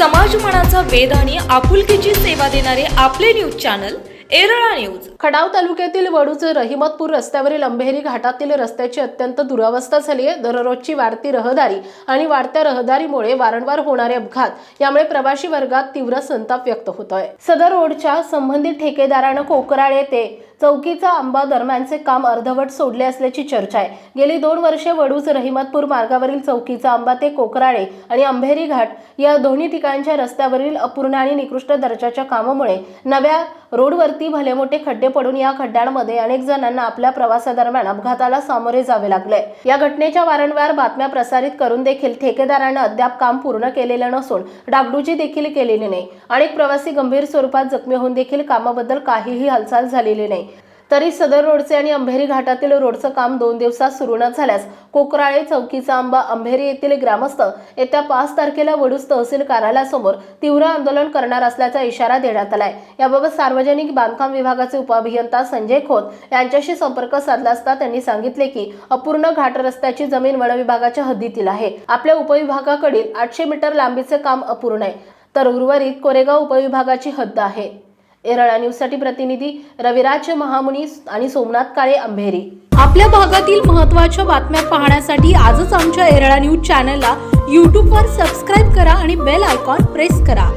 मनाचा वेध आणि आपुलकीची सेवा देणारे आपले news channel Erala news. Khatav तालुक्यातील वडूच रहिमतपूर रस्त्यावरील अंबेरी घाटातील रस्त्याची अत्यंत दुरावस्था झाली आहे. दररोजची वाढती रहदारी आणि वाढत्या रहदारीमुळे वारंवार होणारे अपघात यामुळे प्रवासी वर्गात तीव्र संताप व्यक्त होतोय. सदर रोडच्या संबंधित ठेकेदारानं कोकराळ येथे चौकीचा आंबा दरम्यानचे काम अर्धवट सोडले असल्याची चर्चा आहे. गेली दोन वर्षे वडूच रहिमतपूर मार्गावरील चौकीचा आंबा ते कोकराळे आणि अंभेरी घाट या दोन्ही ठिकाणच्या रस्त्यावरील अपूर्ण आणि निकृष्ट दर्जाच्या कामामुळे नव्या रोडवरती भले मोठे खड्डे पडून या खड्ड्यांमध्ये अनेक जणांना आपल्या प्रवासादरम्यान अपघाताला सामोरे जावे लागले. या घटनेच्या वारंवार बातम्या प्रसारित करून देखील ठेकेदारानं अद्याप काम पूर्ण केलेलं नसून डागडुजी देखील केलेली नाही. अनेक प्रवासी गंभीर स्वरूपात जखमी होऊन देखील कामाबद्दल काहीही हालचाल झालेली नाही. तरी सदर रोडचे आणि अंभेरी घाटातील रोडचं काम दोन दिवसात सुरू न झाल्यास कोकराळे चौकीचा आंबा अंभेरी येथील ग्रामस्थ येत्या पाच तारखेला वडूस तहसील कार्यालयासमोर तीव्र आंदोलन करणार असल्याचा इशारा देण्यात आलाय. याबाबत सार्वजनिक बांधकाम विभागाचे उपअभियंता संजय खोत यांच्याशी संपर्क साधला असता त्यांनी सांगितले की अपूर्ण घाट रस्त्याची जमीन वन विभागाच्या हद्दीतील आहे. आपल्या उपविभागाकडील आठशे मीटर लांबीचे काम अपूर्ण आहे. तर उर्वरित कोरेगाव उपविभागाची हद्द आहे. एरळा न्यूजसाठी प्रतिनिधी रविराज महामुनी आणि सोमनाथ काळे अंभेरी आपल्या भागातील महत्त्वाच्या बातम्या पाहण्यासाठी आजच आमच्या एरळा न्यूज चॅनलला यूट्यूबवर सबस्क्राईब करा आणि बेल आयकॉन प्रेस करा.